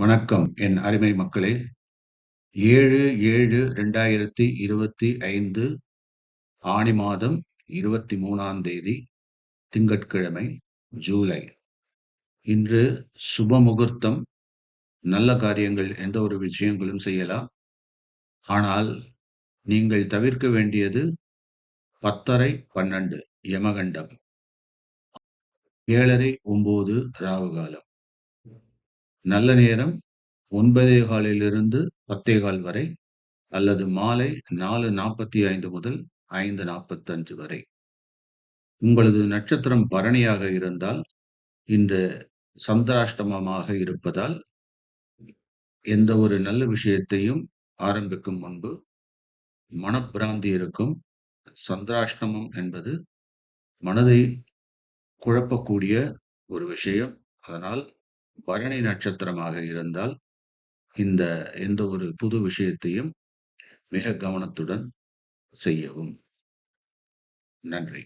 வணக்கம் என் அருமை மக்களே. ஏழு ஏழு ரெண்டாயிரத்தி இருபத்தி ஐந்து ஆணி மாதம் இருபத்தி மூணாம் தேதி திங்கட்கிழமை ஜூலை. இன்று சுப முகூர்த்தம். நல்ல காரியங்கள் எந்த ஒரு விஷயங்களும் செய்யலாம். ஆனால் நீங்கள் தவிர்க்க வேண்டியது பத்தரை பன்னெண்டு யமகண்டம். ஏழரை ஒம்பது ராகு காலம் நல்ல நேரம் ஒன்பதே காலிலிருந்து பத்தே கால் வரை அல்லது மாலை நாலு நாற்பத்தி ஐந்து முதல் ஐந்து நாற்பத்தஞ்சு வரை. உங்களது நட்சத்திரம் பரணியாக இருந்தால் இந்த சந்திராஷ்டமமாக இருப்பதால் எந்த ஒரு நல்ல விஷயத்தையும் ஆரம்பிக்கும் முன்பு மனப்பிராந்தி இருக்கும். சந்திராஷ்டமம் என்பது மனதை குழப்பக்கூடிய ஒரு விஷயம். அதனால் பரணி நட்சத்திரமாக இருந்தால் இந்த எந்த ஒரு புது விஷயத்தையும் மிக கவனத்துடன் செய்யவும். நன்றி.